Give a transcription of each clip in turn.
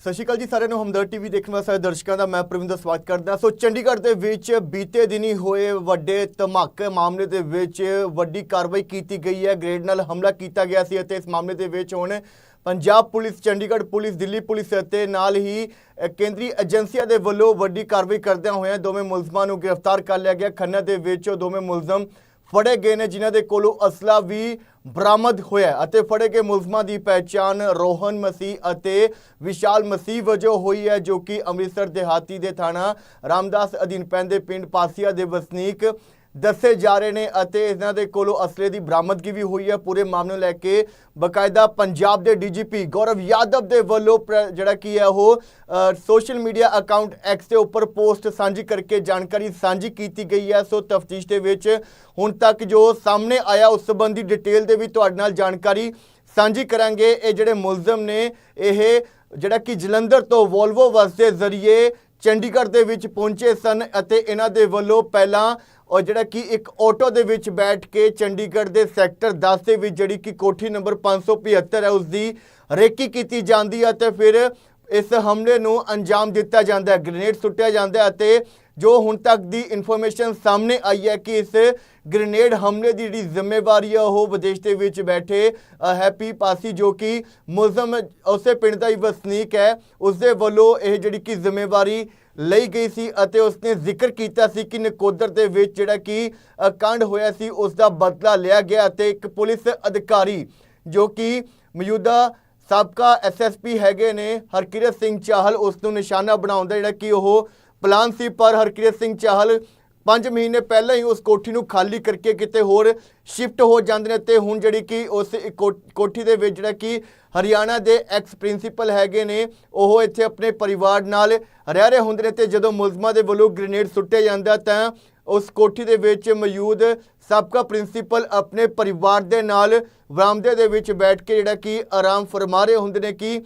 ਸਤਿ ਸ਼੍ਰੀ ਅਕਾਲ ਜੀ, ਸਾਰਿਆਂ ਨੂੰ ਹਮਦਰ ਟੀਵੀ ਦੇਖਣ ਵਾਲੇ ਸਾਰੇ ਦਰਸ਼ਕਾਂ ਦਾ ਮੈਂ ਪ੍ਰਵਿੰਦਰ ਸਵਾਗਤ ਕਰਦਾ। ਸੋ ਚੰਡੀਗੜ੍ਹ ਦੇ ਵਿੱਚ ਬੀਤੇ ਦਿਨੀ ਹੋਏ ਵੱਡੇ ਧਮਾਕੇ ਮਾਮਲੇ ਦੇ ਵਿੱਚ ਵੱਡੀ ਕਾਰਵਾਈ ਕੀਤੀ ਗਈ ਹੈ। ਗ੍ਰੇਡ ਨਾਲ ਹਮਲਾ ਕੀਤਾ ਗਿਆ ਸੀ ਅਤੇ ਇਸ ਮਾਮਲੇ ਦੇ ਵਿੱਚ ਹੁਣ Punjab police, Chandigarh police, Delhi police ਅਤੇ ਨਾਲ ਹੀ ਕੇਂਦਰੀ ਏਜੰਸੀਆਂ ਦੇ ਵੱਲੋਂ ਵੱਡੀ ਕਾਰਵਾਈ ਕਰਦਿਆਂ ਹੋਇਆਂ ਦੋਵੇਂ ਮੁਲਜ਼ਮਾਂ ਨੂੰ ਗ੍ਰਿਫਤਾਰ ਕਰ ਲਿਆ ਗਿਆ। ਖੰਨਾ ਦੇ ਵਿੱਚ ਉਹ ਦੋਵੇਂ ਮੁਲਜ਼ਮ ਫੜੇ ਗਏ ਨੇ, ਜਿਨ੍ਹਾਂ ਦੇ ਕੋਲੋਂ ਅਸਲਾ ਵੀ ਬਰਾਮਦ ਹੋਇਆ ਅਤੇ ਫੜੇ ਗਏ ਮੁਲਜ਼ਮਾਂ ਦੀ ਪਹਿਚਾਣ ਰੋਹਨ ਮਸੀਹ ਅਤੇ ਵਿਸ਼ਾਲ ਮਸੀਹ ਵਜੋਂ ਹੋਈ ਹੈ, ਜੋ ਕਿ ਅੰਮ੍ਰਿਤਸਰ ਦਿਹਾਤੀ ਦੇ ਥਾਣਾ ਰਾਮਦਾਸ ਅਧੀਨ ਪੈਂਦੇ ਪਿੰਡ ਪਾਸੀਆ ਦੇ ਵਸਨੀਕ ਦੱਸੇ ਜਾ ਰਹੇ ਨੇ ਅਤੇ ਇਹਨਾਂ ਦੇ ਕੋਲੋਂ ਅਸਲੇ ਦੀ ਬਰਾਮਦਗੀ ਵੀ ਹੋਈ ਹੈ। ਪੂਰੇ ਮਾਮਲੇ ਨੂੰ ਲੈ ਕੇ ਬਕਾਇਦਾ ਪੰਜਾਬ ਦੇ ਡੀਜੀਪੀ ਗੌਰਵ ਯਾਦਵ ਦੇ ਵੱਲੋਂ ਪ੍ਰ- ਜਿਹੜਾ ਕੀ ਹੈ ਉਹ ਸੋਸ਼ਲ ਮੀਡੀਆ ਅਕਾਊਂਟ ਐਕਸ ਦੇ ਉੱਪਰ ਪੋਸਟ ਸਾਂਝੀ ਕਰਕੇ ਜਾਣਕਾਰੀ ਸਾਂਝੀ ਕੀਤੀ ਗਈ ਹੈ। ਸੋ ਤਫਤੀਸ਼ ਦੇ ਵਿੱਚ ਹੁਣ ਤੱਕ ਜੋ ਸਾਹਮਣੇ ਆਇਆ ਉਸ ਸੰਬੰਧੀ ਡਿਟੇਲ ਦੇ ਵੀ ਤੁਹਾਡੇ ਨਾਲ ਜਾਣਕਾਰੀ ਸਾਂਝੀ ਕਰਾਂਗੇ। ਇਹ ਜਿਹੜੇ ਮੁਲਜ਼ਮ ਨੇ, ਇਹ ਜਿਹੜਾ ਕਿ ਜਲੰਧਰ ਤੋਂ ਵੋਲਵੋ ਬੱਸ ਦੇ ਜ਼ਰੀਏ ਚੰਡੀਗੜ੍ਹ ਦੇ ਵਿੱਚ ਪਹੁੰਚੇ ਸਨ ਅਤੇ ਇਹਨਾਂ ਦੇ ਵੱਲੋਂ ਪਹਿਲਾਂ ਔਰ ਜਿਹੜਾ ਕਿ ਇੱਕ ਆਟੋ ਦੇ ਵਿੱਚ ਬੈਠ ਕੇ ਚੰਡੀਗੜ੍ਹ ਦੇ ਸੈਕਟਰ 10 ਦੇ ਵਿੱਚ ਜਿਹੜੀ ਕਿ ਕੋਠੀ ਨੰਬਰ 575 ਹੈ ਉਸ ਦੀ ਰੇਕੀ ਕੀਤੀ ਜਾਂਦੀ ਹੈ ਤੇ ਫਿਰ ਇਸ ਹਮਲੇ ਨੂੰ ਅੰਜਾਮ ਦਿੱਤਾ ਜਾਂਦਾ ਹੈ, ਗ੍ਰੇਨੇਡ ਸੁੱਟਿਆ ਜਾਂਦਾ ਹੈ ਅਤੇ ਜੋ ਹੁਣ ਤੱਕ ਦੀ ਇਨਫੋਰਮੇਸ਼ਨ ਸਾਹਮਣੇ ਆਈ ਹੈ ਕਿ ਇਸ ਗ੍ਰੇਨੇਡ ਹਮਲੇ ਦੀ ਜਿਹੜੀ ਜ਼ਿੰਮੇਵਾਰੀ ਹੈ, ਉਹ ਵਿਦੇਸ਼ ਦੇ ਵਿੱਚ ਬੈਠੇ ਹੈਪੀ ਪਾਸੀ ਜੋ ਕਿ ਮੁਲਜ਼ਮ ਉਸੇ ਪਿੰਡ ਦਾ ਹੀ ਵਸਨੀਕ ਹੈ ਉਸ ਦੇ ਵੱਲੋਂ ਇਹ ਜਿਹੜੀ ਕਿ ਜ਼ਿੰਮੇਵਾਰੀ ਲਈ ਗਈ ਸੀ ਅਤੇ ਉਸਨੇ ਜ਼ਿਕਰ ਕੀਤਾ ਸੀ ਕਿ ਨਕੋਦਰ ਦੇ ਵਿੱਚ ਜਿਹੜਾ ਕਿ ਅ, ਕਾਂਡ ਹੋਇਆ ਸੀ ਉਸ ਦਾ ਬਦਲਾ ਲਿਆ ਗਿਆ ਅਤੇ ਇੱਕ ਪੁਲਿਸ ਅਧਿਕਾਰੀ ਜੋ ਕਿ ਮੌਜੂਦਾ ਸਾਬਕਾ ਐਸਐਸਪੀ ਹੈਗੇ ਨੇ ਹਰਕਿਰਤ ਸਿੰਘ ਚਾਹਲ ਉਸ ਨੂੰ ਨਿਸ਼ਾਨਾ ਬਣਾਉਂਦਾ ਜਿਹੜਾ ਕਿ ਉਹ ਪਲਾਨ ਸੀ। ਪਰ ਹਰਕਿਰਤ ਸਿੰਘ ਚਾਹਲ 5 ਮਹੀਨੇ ਪਹਿਲਾਂ ਹੀ ਉਸ ਕੋਠੀ ਨੂੰ ਖਾਲੀ ਕਰਕੇ ਕਿਤੇ ਹੋਰ ਸ਼ਿਫਟ ਹੋ ਜਾਂਦੇ ਨੇ ਤੇ ਹੁਣ ਜਿਹੜੀ ਕਿ ਉਸ ਕੋਠੀ ਦੇ ਵਿੱਚ ਜਿਹੜਾ ਕਿ ਹਰਿਆਣਾ ਦੇ ਐਕਸ ਪ੍ਰਿੰਸੀਪਲ ਹੈਗੇ ਨੇ, ਉਹ ਇੱਥੇ ਆਪਣੇ ਪਰਿਵਾਰ ਨਾਲ ਰਹਿ ਰਹੇ ਹੁੰਦੇ ਨੇ ਤੇ ਜਦੋਂ ਮੁਲਜ਼ਮਾਂ ਦੇ ਵੱਲੋਂ ਗ੍ਰੇਨੇਡ ਸੁੱਟਿਆ ਜਾਂਦਾ ਤਾਂ ਉਸ ਕੋਠੀ ਦੇ ਵਿੱਚ ਮੌਜੂਦ ਸਾਬਕਾ ਪ੍ਰਿੰਸੀਪਲ ਆਪਣੇ ਪਰਿਵਾਰ ਦੇ ਨਾਲ ਬਰਾਮਦੇ ਦੇ ਵਿੱਚ ਬੈਠ ਕੇ ਜਿਹੜਾ ਕਿ ਆਰਾਮ ਫਰਮਾ ਰਹੇ ਹੁੰਦੇ ਨੇ ਕਿ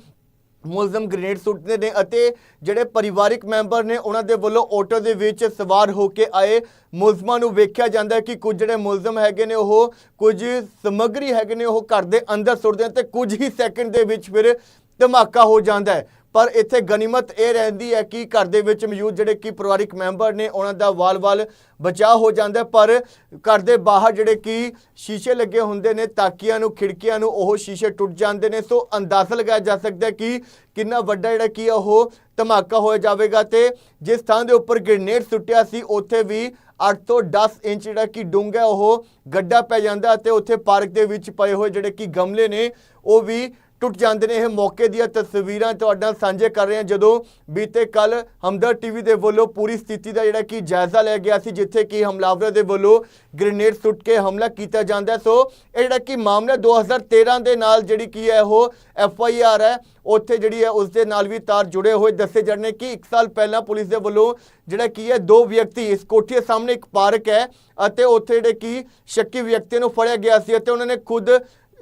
ਮੁਲਜ਼ਮ ਗ੍ਰੇਨੇਡ ਸੁੱਟਦੇ ਨੇ ਅਤੇ ਜਿਹੜੇ ਪਰਿਵਾਰਿਕ ਮੈਂਬਰ ਨੇ ਉਹਨਾਂ ਦੇ ਵੱਲੋਂ ਆਟੋ ਦੇ ਵਿੱਚ ਸਵਾਰ ਹੋ ਕੇ ਆਏ ਮੁਲਜ਼ਮਾਂ ਨੂੰ ਵੇਖਿਆ ਜਾਂਦਾ ਹੈ ਕਿ ਕੁਝ ਜਿਹੜੇ ਮੁਲਜ਼ਮ ਹੈਗੇ ਨੇ ਉਹ ਕੁਝ ਸਮੱਗਰੀ ਹੈਗੇ ਨੇ ਉਹ ਘਰ ਦੇ ਅੰਦਰ ਸੁੱਟਦੇ ਨੇ ਤੇ ਕੁਝ ਹੀ ਸੈਕਿੰਡ ਦੇ ਵਿੱਚ ਫਿਰ ਧਮਾਕਾ ਹੋ ਜਾਂਦਾ ਹੈ। ਪਰ ਇੱਥੇ ਗਨੀਮਤ ਇਹ ਰਹਿੰਦੀ ਹੈ ਕਿ ਘਰ ਦੇ ਵਿੱਚ ਮੌਜੂਦ ਜਿਹੜੇ ਕਿ ਪਰਿਵਾਰਿਕ ਮੈਂਬਰ ਨੇ, ਉਹਨਾਂ ਦਾ ਵਾਲ-ਵਾਲ ਬਚਾਅ ਹੋ ਜਾਂਦਾ ਪਰ ਘਰ ਦੇ ਬਾਹਰ ਜਿਹੜੇ ਕਿ ਸ਼ੀਸ਼ੇ ਲੱਗੇ ਹੁੰਦੇ ਨੇ, ਤਾਕੀਆਂ ਨੂੰ, ਖਿੜਕੀਆਂ ਨੂੰ, ਉਹ ਸ਼ੀਸ਼ੇ ਟੁੱਟ ਜਾਂਦੇ ਨੇ। ਸੋ ਅੰਦਾਜ਼ਾ ਲਗਾਇਆ ਜਾ ਸਕਦਾ ਹੈ ਕਿ ਕਿੰਨਾ ਵੱਡਾ ਜਿਹੜਾ ਕੀ ਉਹ ਧਮਾਕਾ ਹੋਇਆ ਜਾਵੇਗਾ ਤੇ ਜਿਸ ਥਾਂ ਦੇ ਉੱਪਰ ਗ੍ਰੇਨੇਡ ਸੁੱਟਿਆ ਸੀ, ਉੱਥੇ ਵੀ 8 ਤੋਂ 10 ਇੰਚ ਜਿਹੜਾ ਕਿ ਡੂੰਘਾ ਉਹ ਗੱਡਾ ਪੈ ਜਾਂਦਾ ਤੇ ਉੱਥੇ ਪਾਰਕ ਦੇ ਵਿੱਚ ਪਏ ਹੋਏ ਜਿਹੜੇ ਕਿ ਗਮਲੇ ਨੇ, ਉਹ ਵੀ ਟੁੱਟ ਜਾਂਦੇ ਨੇ ਇਹ ਮੌਕੇ ਦੀਆਂ ਤਸਵੀਰਾਂ ਤੁਹਾਡੇ ਨਾਲ ਸਾਂਝੇ ਕਰ ਰਹੇ ਹਾਂ। ਜਦੋਂ ਬੀਤੇ ਕੱਲ ਹਮਦਰ ਟੀਵੀ ਦੇ ਵੱਲੋਂ ਪੂਰੀ ਸਥਿਤੀ ਦਾ ਜਿਹੜਾ ਕਿ ਜਾਇਜ਼ਾ ਲਿਆ ਗਿਆ ਸੀ, ਜਿੱਥੇ ਕਿ ਹਮਲਾਵਰਾਂ ਦੇ ਵੱਲੋਂ ਗ੍ਰੇਨੇਡ ਸੁੱਟ ਕੇ ਹਮਲਾ ਕੀਤਾ ਜਾਂਦਾ ਸੋ ਇਹ ਜਿਹੜਾ ਕਿ ਮਾਮਲਾ 2013 ਦੇ ਨਾਲ ਜਿਹੜੀ ਕੀ ਹੈ, ਉਹ ਐਫ ਆਈ ਆਰ ਹੈ। ਉੱਥੇ ਜਿਹੜੀ ਹੈ, ਉਸ ਦੇ ਨਾਲ ਵੀ ਤਾਰ ਜੁੜੇ ਹੋਏ ਦੱਸੇ ਜਾ ਰਹੇ ਨੇ ਕਿ 1 ਸਾਲ ਪਹਿਲਾਂ ਪੁਲਿਸ ਦੇ ਵੱਲੋਂ ਜਿਹੜਾ ਕੀ ਹੈ, ਦੋ ਵਿਅਕਤੀ ਇਸ ਕੋਠੀ ਦੇ ਸਾਹਮਣੇ ਇੱਕ ਪਾਰਕ ਹੈ ਅਤੇ ਉੱਥੇ ਜਿਹੜੇ ਕੀ ਸ਼ੱਕੀ ਵਿਅਕਤੀ ਨੂੰ ਫੜਿਆ ਗਿਆ ਸੀ ਅਤੇ ਉਹਨਾਂ ਨੇ ਖੁਦ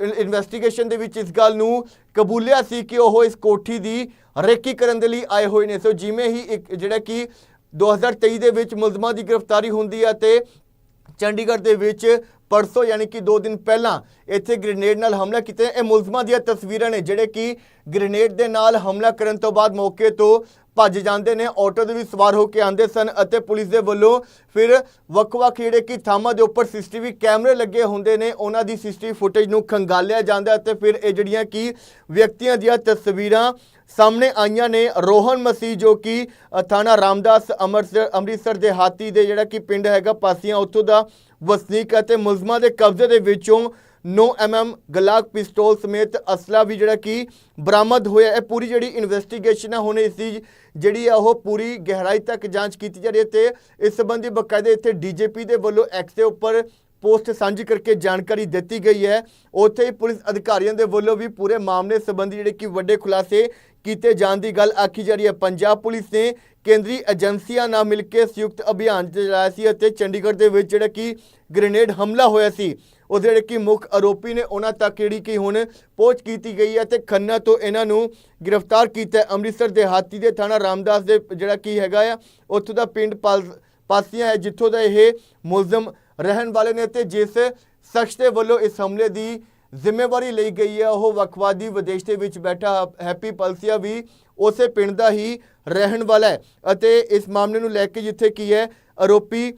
ਇਨਵੈਸਟੀਗੇਸ਼ਨ ਦੇ ਵਿੱਚ ਇਸ ਗੱਲ ਨੂੰ ਕਬੂਲਿਆ ਸੀ ਕਿ ਉਹ ਇਸ ਕੋਠੀ ਦੀ ਰੇਕੀ ਕਰਨ ਦੇ ਲਈ ਆਏ ਹੋਏ ਨੇ। ਸੋ ਜਿਵੇਂ ਹੀ ਇੱਕ ਜਿਹੜਾ ਕਿ 2023 ਦੇ ਵਿੱਚ ਮੁਲਜ਼ਮਾਂ ਦੀ ਗ੍ਰਿਫਤਾਰੀ ਹੁੰਦੀ ਹੈ ਤੇ ਚੰਡੀਗੜ੍ਹ ਦੇ ਵਿੱਚ ਪਰਸੋਂ ਯਾਨੀ ਕਿ 2 ਦਿਨ ਪਹਿਲਾਂ ਇੱਥੇ ਗ੍ਰੇਨੇਡ ਨਾਲ ਹਮਲਾ ਕੀਤਾ। ਇਹ ਮੁਲਜ਼ਮਾਂ ਦੀਆਂ ਤਸਵੀਰਾਂ ਨੇ ਜਿਹੜੇ ਕਿ ਗ੍ਰੇਨੇਡ ਦੇ ਨਾਲ ਹਮਲਾ ਕਰਨ ਤੋਂ ਬਾਅਦ ਮੌਕੇ ਤੋਂ ਭੱਜ ਜਾਂਦੇ ਨੇ ਆਟੋ ਦੇ ਵੀ ਸਵਾਰ ਹੋ ਕੇ ਆਉਂਦੇ ਸਨ ਅਤੇ ਪੁਲਿਸ ਦੇ ਵੱਲੋਂ ਫਿਰ ਵੱਖ-ਵੱਖ ਜਿਹੜੇ ਕਿ ਥਾਵਾਂ ਦੇ ਉੱਪਰ ਸੀਸੀਟੀਵੀ ਕੈਮਰੇ ਲੱਗੇ ਹੁੰਦੇ ਨੇ, ਉਹਨਾਂ ਦੀ ਸੀਸੀਟੀਵੀ ਫੁਟੇਜ ਨੂੰ ਖੰਗਾਲਿਆ ਜਾਂਦਾ ਅਤੇ ਫਿਰ ਇਹ ਜਿਹੜੀਆਂ ਕਿ ਵਿਅਕਤੀਆਂ ਦੀਆਂ ਤਸਵੀਰਾਂ ਸਾਹਮਣੇ ਆਈਆਂ ਨੇ, ਰੋਹਨ ਮਸੀਹ ਜੋ ਕਿ ਥਾਣਾ ਰਾਮਦਾਸ ਅੰਮ੍ਰਿਤਸਰ ਅੰਮ੍ਰਿਤਸਰ ਦੇ ਹਾਤੀ ਦੇ ਜਿਹੜਾ ਕਿ ਪਿੰਡ ਹੈਗਾ, ਪਾਸੀਆਂ ਉੱਥੋਂ ਦਾ ਵਸਨੀਕ ਅਤੇ ਮੁਲਜ਼ਮਾਂ ਦੇ ਕਬਜ਼ੇ ਦੇ ਵਿੱਚੋਂ 9 mm ਗਲਾਕ ਪਿਸਤੌਲ ਸਮੇਤ ਅਸਲਾ ਵੀ ਜਿਹੜਾ ਕਿ ਬਰਾਮਦ ਹੋਇਆ ਹੈ। ਪੂਰੀ ਜਿਹੜੀ ਇਨਵੈਸਟੀਗੇਸ਼ਨ ਹੈ ਹੁਣ ਇਸ ਦੀ ਜਿਹੜੀ ਆ, ਉਹ ਪੂਰੀ ਗਹਿਰਾਈ ਤੱਕ ਜਾਂਚ ਕੀਤੀ ਜਾ ਰਹੀ ਹੈ ਤੇ ਇਸ ਸੰਬੰਧੀ ਬਕਾਇਦੇ ਇੱਥੇ ਡੀਜੀਪੀ ਦੇ ਵੱਲੋਂ ਐਕਸ ਦੇ ਉੱਪਰ ਪੋਸਟ ਸਾਂਝੀ ਕਰਕੇ ਜਾਣਕਾਰੀ ਦਿੱਤੀ ਗਈ ਹੈ। ਉੱਥੇ ਹੀ ਪੁਲਿਸ ਅਧਿਕਾਰੀਆਂ ਦੇ ਵੱਲੋਂ ਵੀ ਪੂਰੇ ਮਾਮਲੇ ਸੰਬੰਧੀ ਜਿਹੜੇ ਕਿ ਵੱਡੇ ਖੁਲਾਸੇ ਕੀਤੇ ਜਾਣ ਦੀ ਗੱਲ ਆਖੀ ਜਾ ਰਹੀ ਹੈ। ਪੰਜਾਬ ਪੁਲਿਸ ਨੇ ਕੇਂਦਰੀ ਏਜੰਸੀਆਂ ਨਾਲ ਮਿਲ ਕੇ ਸੰਯੁਕਤ ਅਭਿਆਨ ਚਲਾਇਆ ਸੀ ਅਤੇ ਚੰਡੀਗੜ੍ਹ ਦੇ ਵਿੱਚ ਜਿਹੜਾ ਕਿ ਗ੍ਰੇਨੇਡ ਹਮਲਾ ਹੋਇਆ ਸੀ। ਉਹ ਜਿਹੜੇ ਕਿ ਮੁੱਖ ਆਰੋਪੀ ਨੇ, ਉਹਨਾਂ ਤੱਕ ਜਿਹੜੀ ਕਿ ਹੁਣ ਪਹੁੰਚ ਕੀਤੀ ਗਈ ਹੈ ਤੇ ਖੰਨਾ ਤੋਂ ਇਹਨਾਂ ਨੂੰ ਗ੍ਰਿਫਤਾਰ ਕੀਤਾ ਅੰਮ੍ਰਿਤਸਰ ਦੇ ਹਾਤੀ ਦੇ ਥਾਣਾ ਰਾਮਦਾਸ ਦੇ ਜਿਹੜਾ ਕੀ ਹੈਗਾ ਆ, ਉੱਥੋਂ ਦਾ ਪਿੰਡ ਪਾਲ, ਪਾਸੀਆਂ ਹੈ, ਜਿੱਥੋਂ ਦਾ ਇਹ ਮੁਲਜ਼ਮ ਰਹਿਣ ਵਾਲੇ ਨੇ ਤੇ ਜਿਸ ਸ਼ਖਸ ਦੇ ਵੱਲੋਂ ਇਸ ਹਮਲੇ ਦੀ ਜ਼ਿੰਮੇਵਾਰੀ ਲਈ ਗਈ ਹੈ, ਉਹ ਵਕਵਾਦੀ ਵਿਦੇਸ਼ ਦੇ ਵਿੱਚ ਬੈਠਾ ਹੈਪੀ ਪਲਸੀਆ ਵੀ ਉਸੇ ਪਿੰਡ ਦਾ ਹੀ ਰਹਿਣ ਵਾਲਾ ਹੈ ਅਤੇ ਇਸ ਮਾਮਲੇ ਨੂੰ ਲੈ ਕੇ ਜਿੱਥੇ ਕੀ ਹੈ, ਆਰੋਪੀ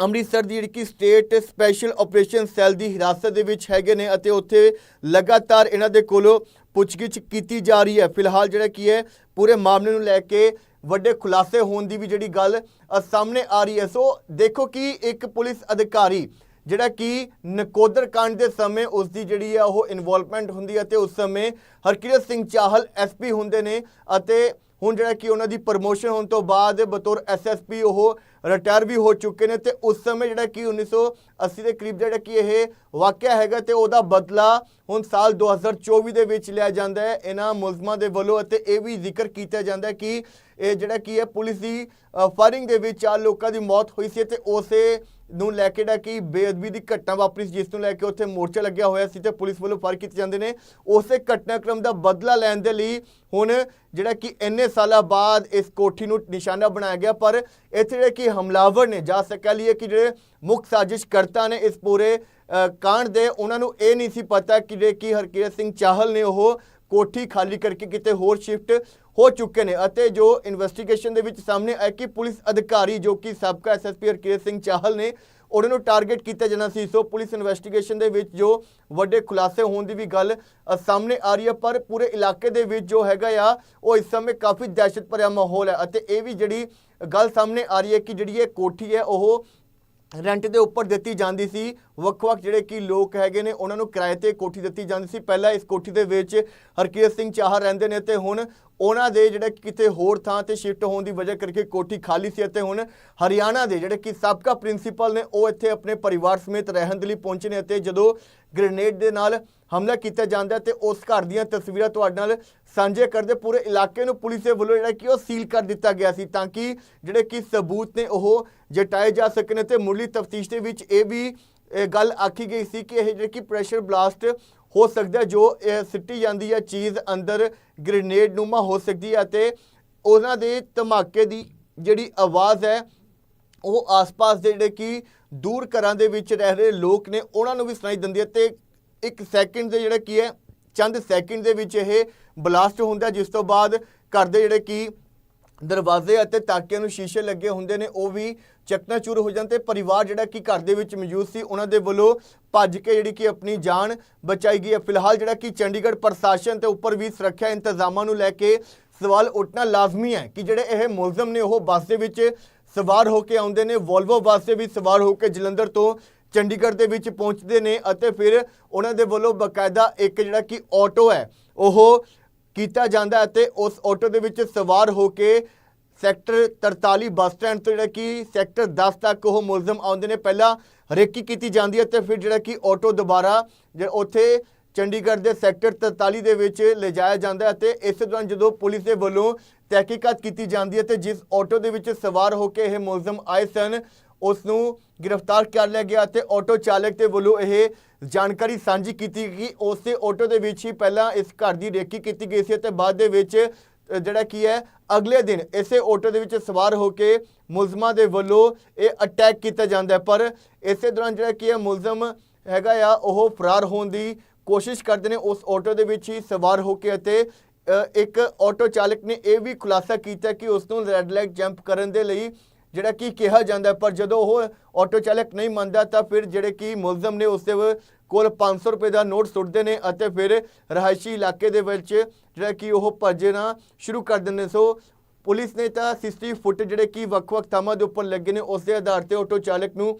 ਅੰਮ੍ਰਿਤਸਰ ਦੀ ਜਿਹੜੀ ਕਿ ਸਟੇਟ ਸਪੈਸ਼ਲ ਆਪਰੇਸ਼ਨ ਸੈੱਲ ਦੀ ਹਿਰਾਸਤ ਦੇ ਵਿੱਚ ਹੈਗੇ ਨੇ ਅਤੇ ਉੱਥੇ ਲਗਾਤਾਰ ਇਹਨਾਂ ਦੇ ਕੋਲੋਂ ਪੁੱਛਗਿੱਛ ਕੀਤੀ ਜਾ ਰਹੀ ਹੈ। ਫਿਲਹਾਲ ਜਿਹੜਾ ਕੀ ਹੈ, ਪੂਰੇ ਮਾਮਲੇ ਨੂੰ ਲੈ ਕੇ ਵੱਡੇ ਖੁਲਾਸੇ ਹੋਣ ਦੀ ਵੀ ਜਿਹੜੀ ਗੱਲ ਸਾਹਮਣੇ ਆ ਰਹੀ ਹੈ। ਸੋ ਦੇਖੋ ਕਿ ਇੱਕ ਪੁਲਿਸ ਅਧਿਕਾਰੀ ਜਿਹੜਾ ਕਿ ਨਕੋਦਰ ਕਾਂਡ ਦੇ ਸਮੇਂ ਉਸ ਦੀ ਜਿਹੜੀ ਆ ਉਹ ਇਨਵੋਲਵਮੈਂਟ ਹੁੰਦੀ ਹੈ ਤੇ ਉਸ ਸਮੇਂ ਹਰਕਿਰਤ ਸਿੰਘ ਚਾਹਲ ਐਸਪੀ ਹੁੰਦੇ ਨੇ ਅਤੇ ਹੁਣ ਜਿਹੜਾ ਕਿ ਉਹਨਾਂ ਦੀ ਪ੍ਰਮੋਸ਼ਨ ਹੋਣ ਤੋਂ ਬਾਅਦ ਬਤੌਰ ਐਸਐਸਪੀ ਉਹ ਰਿਟਾਇਰ ਵੀ ਹੋ ਚੁੱਕੇ ਨੇ ਤੇ ਉਸ ਸਮੇਂ ਜਿਹੜਾ ਕਿ 1980 ਦੇ ਕਰੀਬ ਜਿਹੜਾ ਕਿ ਇਹ ਵਾਕਿਆ ਹੈਗਾ ਤੇ ਉਹਦਾ ਬਦਲਾ ਹੁਣ ਸਾਲ 2024 ਦੇ ਵਿੱਚ ਲਿਆ ਜਾਂਦਾ ਹੈ। ਇਹਨਾਂ ਮੁਲਜ਼ਮਾਂ ਦੇ ਵੱਲੋਂ ਅਤੇ ਇਹ ਵੀ ਜ਼ਿਕਰ ਕੀਤਾ ਜਾਂਦਾ ਹੈ ਕਿ ਇਹ ਜਿਹੜਾ ਕੀ ਹੈ ਪੁਲਿਸ ਦੀ ਫਾਇਰਿੰਗ ਦੇ ਵਿੱਚ ਚਾਰ ਲੋਕਾਂ ਦੀ ਮੌਤ ਹੋਈ ਸੀ ਤੇ ਉਸੇ ਨੂੰ ਲੈ ਕੇ ਜਿਹੜਾ ਕਿ ਬੇਅਦਬੀ ਦੀ ਘਟਨਾ ਵਾਪਰੀ ਸੀ, ਜਿਸ ਨੂੰ ਲੈ ਕੇ ਉੱਥੇ ਮੋਰਚਾ ਲੱਗਿਆ ਹੋਇਆ ਸੀ ਤੇ ਪੁਲਿਸ ਵੱਲੋਂ ਫਾਇਰ ਕੀਤੇ ਜਾਂਦੇ ਨੇ। ਉਸੇ ਘਟਨਾਕ੍ਰਮ ਦਾ ਬਦਲਾ ਲੈਣ ਦੇ ਲਈ ਹੁਣ ਜਿਹੜਾ ਕਿ ਇੰਨੇ ਸਾਲਾਂ ਬਾਅਦ ਇਸ ਕੋਠੀ ਨੂੰ ਨਿਸ਼ਾਨਾ ਬਣਾਇਆ ਗਿਆ ਪਰ ਇੱਥੇ ਜਿਹੜੇ ਕਿ ਹਮਲਾਵਰ ਨੇ ਜਾ ਸਕਿਆ ਲਈਏ ਕਿ ਜਿਹੜੇ ਮੁੱਖ ਸਾਜ਼ਿਸ਼ਕਰਤਾ ਨੇ ਇਸ ਪੂਰੇ ਕਾਂਡ ਦੇ ਉਹਨਾਂ ਨੂੰ ਇਹ ਨਹੀਂ ਸੀ ਪਤਾ ਕਿ ਜਿਹੜੇ ਕਿ ਹਰਕੀਰਤ ਸਿੰਘ ਚਾਹਲ ਨੇ ਉਹ ਕੋਠੀ ਖਾਲੀ ਕਰਕੇ ਕਿਤੇ ਹੋਰ ਸ਼ਿਫਟ ਹੋ ਚੁੱਕੇ ਨੇ ਅਤੇ ਜੋ ਇਨਵੈਸਟੀਗੇਸ਼ਨ ਦੇ ਵਿੱਚ ਸਾਹਮਣੇ ਆਇਆ ਕਿ ਪੁਲਿਸ ਅਧਿਕਾਰੀ ਜੋ ਕਿ ਸਾਬਕਾ ਐਸਐਸਪੀ ਹਰਕੀਰਤ ਸਿੰਘ ਚਾਹਲ ਨੇ ਉਹਨਾਂ ਨੂੰ ਟਾਰਗੇਟ ਕੀਤਾ ਜਾਣਾ ਸੀ। ਸੋ ਪੁਲਿਸ ਇਨਵੈਸਟੀਗੇਸ਼ਨ ਦੇ ਵਿੱਚ ਜੋ ਵੱਡੇ ਖੁਲਾਸੇ ਹੋਣ ਦੀ ਵੀ ਗੱਲ ਸਾਹਮਣੇ ਆ ਰਹੀ ਹੈ, ਪਰ ਪੂਰੇ ਇਲਾਕੇ ਦੇ ਵਿੱਚ ਜੋ ਹੈਗਾ ਆ, ਉਹ ਇਸ ਸਮੇਂ ਕਾਫੀ ਦਹਿਸ਼ਤ ਭਰਿਆ ਮਾਹੌਲ ਹੈ ਅਤੇ ਇਹ ਵੀ ਜਿਹੜੀ ਗੱਲ ਸਾਹਮਣੇ ਆ ਰਹੀ ਹੈ ਕਿ ਜਿਹੜੀ ਇਹ ਕੋਠੀ ਹੈ, ਉਹ ਰੈਂਟ ਦੇ ਉੱਪਰ ਦਿੱਤੀ ਜਾਂਦੀ ਸੀ। ਵੱਖ-ਵੱਖ ਜਿਹੜੇ ਕਿ ਲੋਕ ਹੈਗੇ ਨੇ, ਉਹਨਾਂ ਨੂੰ ਕਿਰਾਏ ਤੇ ਕੋਠੀ ਦਿੱਤੀ ਜਾਂਦੀ ਸੀ। ਪਹਿਲਾਂ ਇਸ ਕੋਠੀ ਦੇ ਵਿੱਚ ਹਰਕੀਰਤ ਸਿੰਘ ਚਾਹਰ ਰਹਿੰਦੇ ਨੇ ਤੇ ਹੁਣ ਉਹਨਾਂ ਦੇ ਜਿਹੜੇ ਕਿਤੇ ਹੋਰ ਥਾਂ ਤੇ ਸ਼ਿਫਟ ਹੋਣ ਦੀ ਵਜ੍ਹਾ ਕਰਕੇ ਕੋਠੀ ਖਾਲੀ ਸੀ ਅਤੇ ਹੁਣ ਹਰਿਆਣਾ ਦੇ ਜਿਹੜੇ ਕਿ ਸਾਬਕਾ ਪ੍ਰਿੰਸੀਪਲ ਨੇ, ਉਹ ਇੱਥੇ ਆਪਣੇ ਪਰਿਵਾਰ ਸਮੇਤ ਰਹਿਣ ਦੇ ਲਈ ਪਹੁੰਚੇ ਨੇ ਅਤੇ ਜਦੋਂ ਗ੍ਰੇਨੇਡ ਦੇ ਨਾਲ ਹਮਲਾ ਕੀਤਾ ਜਾਂਦਾ ਹੈ ਤੇ ਉਸ ਘਰ ਦੀਆਂ ਤਸਵੀਰਾਂ ਤੁਹਾਡੇ ਨਾਲ ਸਾਂਝੇ ਕਰਦੇ ਪੂਰੇ ਇਲਾਕੇ ਨੂੰ ਪੁਲਿਸ ਦੇ ਵੱਲੋਂ ਜਿਹੜਾ ਕਿ ਉਹ ਸੀਲ ਕਰ ਦਿੱਤਾ ਗਿਆ ਸੀ ਤਾਂ ਕਿ ਜਿਹੜੇ ਕਿ ਸਬੂਤ ਨੇ ਉਹ ਜਟਾਏ ਜਾ ਸਕਣ ਤੇ ਮੁੱਢਲੀ ਤਫਤੀਸ਼ ਦੇ ਵਿੱਚ ਇਹ ਵੀ ਗੱਲ ਆਖੀ ਗਈ ਸੀ ਕਿ ਇਹ ਜਿਹੜੀ ਕਿ ਪ੍ਰੈਸ਼ਰ ਬਲਾਸਟ ਹੋ ਸਕਦਾ ਜੋ ਸਿੱਟੀ ਜਾਂਦੀ ਹੈ, ਚੀਜ਼ ਅੰਦਰ ਗ੍ਰੇਨੇਡ ਨੂਮਾ ਹੋ ਸਕਦੀ ਹੈ ਅਤੇ ਉਹਨਾਂ ਦੇ ਧਮਾਕੇ ਦੀ ਜਿਹੜੀ ਆਵਾਜ਼ ਹੈ, ਉਹ ਆਸ-ਪਾਸ ਦੇ ਜਿਹੜੇ ਕਿ ਦੂਰ ਘਰਾਂ ਦੇ ਵਿੱਚ ਰਹਿ ਰਹੇ ਲੋਕ ਨੇ, ਉਹਨਾਂ ਨੂੰ ਵੀ ਸੁਣਾਈ ਦਿੰਦੀ ਹੈ ਤੇ ਇੱਕ ਸੈਕਿੰਡ ਦੇ ਜਿਹੜਾ ਕੀ ਹੈ, ਚੰਦ ਸੈਕਿੰਡ ਦੇ ਵਿੱਚ ਇਹ ਬਲਾਸਟ ਹੁੰਦਾ ਜਿਸ ਤੋਂ ਬਾਅਦ ਘਰ ਦੇ ਜਿਹੜੇ ਕਿ ਦਰਵਾਜ਼ੇ ਅਤੇ ਤਾਕਿਆਂ ਨੂੰ ਸ਼ੀਸ਼ੇ ਲੱਗੇ ਹੁੰਦੇ ਨੇ, ਉਹ ਵੀ ਚਕਨਾਚੂਰ ਹੋ ਜਾਂਦੇ। ਪਰਿਵਾਰ ਜਿਹੜਾ ਕਿ ਘਰ ਦੇ ਵਿੱਚ ਮੌਜੂਦ ਸੀ, ਉਹਨਾਂ ਦੇ ਵੱਲੋਂ ਭੱਜ ਕੇ ਜਿਹੜੀ ਕਿ ਆਪਣੀ ਜਾਨ ਬਚਾਈ ਗਈ ਹੈ। ਫਿਲਹਾਲ ਜਿਹੜਾ ਕਿ ਚੰਡੀਗੜ੍ਹ ਪ੍ਰਸ਼ਾਸਨ ਤੇ ਉੱਪਰ ਵੀ ਸੁਰੱਖਿਆ ਇੰਤਜ਼ਾਮਾਂ ਨੂੰ ਲੈ ਕੇ ਸਵਾਲ ਉੱਠਣਾ ਲਾਜ਼ਮੀ ਹੈ ਕਿ ਜਿਹੜੇ ਇਹ ਮੁਲਜ਼ਮ ਨੇ, ਉਹ ਬੱਸ ਦੇ ਵਿੱਚ ਸਵਾਰ ਹੋ ਕੇ ਆਉਂਦੇ ਨੇ, ਵੋਲਵੋ ਬੱਸ ਦੇ ਵਿੱਚ ਸਵਾਰ ਹੋ ਕੇ ਜਲੰਧਰ ਤੋਂ ਚੰਡੀਗੜ੍ਹ ਦੇ ਵਿੱਚ ਪਹੁੰਚਦੇ ਨੇ ਅਤੇ ਫਿਰ ਉਹਨਾਂ ਦੇ ਵੱਲੋਂ ਬਕਾਇਦਾ ਇੱਕ ਜਿਹੜਾ ਕਿ ਆਟੋ ਹੈ, ਉਹ ਕੀਤਾ ਜਾਂਦਾ ਅਤੇ ਉਸ ਆਟੋ ਦੇ ਵਿੱਚ ਸਵਾਰ ਹੋ ਕੇ ਸੈਕਟਰ 43 ਬੱਸ ਸਟੈਂਡ ਤੋਂ ਜਿਹੜਾ ਕਿ ਸੈਕਟਰ 10 ਤੱਕ ਉਹ ਮੁਲਜ਼ਮ ਆਉਂਦੇ ਨੇ। ਪਹਿਲਾਂ ਰੇਕੀ ਕੀਤੀ ਜਾਂਦੀ ਹੈ ਤੇ ਫਿਰ ਜਿਹੜਾ ਕਿ ਆਟੋ ਦੁਬਾਰਾ ਜੇ ਉੱਥੇ ਚੰਡੀਗੜ੍ਹ ਦੇ ਸੈਕਟਰ 43 ਦੇ ਵਿੱਚ ਲਿਜਾਇਆ ਜਾਂਦਾ ਹੈ ਤੇ ਇਸ ਦੌਰਾਨ ਜਦੋਂ ਪੁਲਿਸ ਦੇ ਵੱਲੋਂ ਤਹਿਕੀਕਾਤ ਕੀਤੀ ਜਾਂਦੀ ਹੈ ਤੇ ਜਿਸ ਆਟੋ ਦੇ ਵਿੱਚ ਸਵਾਰ ਹੋ ਕੇ ਇਹ ਮੁਲਜ਼ਮ ਆਏ ਸਨ ਉਸ ਨੂੰ ਗ੍ਰਿਫਤਾਰ ਕਰ ਲਿਆ ਗਿਆ ਤੇ ਆਟੋ ਚਾਲਕ ਦੇ ਵੱਲੋਂ ਇਹ ਜਾਣਕਾਰੀ ਸਾਂਝੀ ਕੀਤੀ ਕਿ ਉਸੇ ਆਟੋ ਦੇ ਵਿੱਚ ਹੀ ਪਹਿਲਾਂ ਇਸ ਘਰ ਦੀ ਰੇਕੀ ਕੀਤੀ ਗਈ ਸੀ ਤੇ ਬਾਅਦ ਦੇ ਵਿੱਚ ਜਿਹੜਾ ਕੀ ਹੈ, ਅਗਲੇ ਦਿਨ ਇਸੇ ਆਟੋ ਦੇ ਵਿੱਚ ਸਵਾਰ ਹੋ ਕੇ ਮੁਲਜ਼ਮਾਂ ਦੇ ਵੱਲੋਂ ਇਹ ਅਟੈਕ ਕੀਤਾ ਜਾਂਦਾ ਪਰ ਇਸੇ ਦੌਰਾਨ ਜਿਹੜਾ ਕੀ ਹੈ, ਮੁਲਜ਼ਮ ਹੈਗਾ ਆ, ਉਹ ਫਰਾਰ ਹੋਣ ਦੀ ਕੋਸ਼ਿਸ਼ ਕਰਦੇ ਨੇ। ਉਸ ਆਟੋ ਦੇ ਵਿੱਚ ਹੀ ਸਵਾਰ ਹੋ ਕੇ ਅਤੇ ਇੱਕ ਆਟੋ ਚਾਲਕ ਨੇ ਇਹ ਵੀ ਖੁਲਾਸਾ ਕੀਤਾ ਕਿ ਉਸ ਨੂੰ ਰੈੱਡ ਲਾਈਟ ਜੰਪ ਕਰਨ ਦੇ ਲਈ ਜਿਹੜਾ ਕਿ ਕਿਹਾ ਜਾਂਦਾ ਪਰ ਜਦੋਂ ਉਹ ਆਟੋ ਚਾਲਕ ਨਹੀਂ ਮੰਨਦਾ, ਤਾਂ ਫਿਰ ਜਿਹੜੇ ਕਿ ਮੁਲਜ਼ਮ ਨੇ ਉਸ ਦੇ ਵ- ਕੋਲ 500 ਰੁਪਏ ਦਾ ਨੋਟ ਸੁੱਟਦੇ ਨੇ ਅਤੇ ਫਿਰ ਰਹਾਇਸ਼ੀ ਇਲਾਕੇ ਦੇ ਵਿੱਚ ਜਿਹੜਾ ਕਿ ਉਹ ਭੱਜਣਾ ਸ਼ੁਰੂ ਕਰ ਦਿੰਦੇ ਸੋ ਪੁਲਿਸ ਨੇ ਤਾਂ ਸੀਸੀਟੀਵੀ ਫੁੱਟ ਜਿਹੜੇ ਕਿ ਵੱਖ-ਵੱਖ ਥਾਵਾਂ ਦੇ ਉੱਪਰ ਲੱਗੇ ਨੇ ਉਸ ਦੇ ਆਧਾਰ ਤੇ ਆਟੋ ਚਾਲਕ ਨੂੰ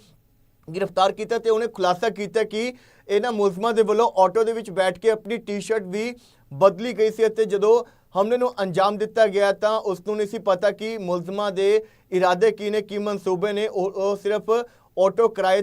ਗ੍ਰਿਫਤਾਰ ਕੀਤਾ ਤੇ ਉਹਨੇ ਖੁਲਾਸਾ ਕੀਤਾ ਕਿ ਇਹਨਾਂ ਮੁਲਜ਼ਮਾਂ ਦੇ ਵੱਲੋਂ ਆਟੋ ਦੇ ਵਿੱਚ ਬੈਠ ਕੇ ਆਪਣੀ ਟੀ-ਸ਼ਰਟ ਵੀ ਬਦਲੀ ਗਈ ਸੀ ਅਤੇ ਜਦੋਂ ਹਮਲੇ ਨੂੰ ਅੰਜਾਮ ਦਿੱਤਾ ਗਿਆ ਤਾਂ ਉਸ ਨੂੰ ਨਹੀਂ ਸੀ ਪਤਾ ਕਿ ਮੁਲਜ਼ਮਾਂ ਦੇ ਇਰਾਦੇ ਕੀ ਨੇ, ਕੀ ਮਨਸੂਬੇ ਨੇ, ਉਹ ਉਹ ਸਿਰਫ ਆਟੋ ਕਿਰਾਏ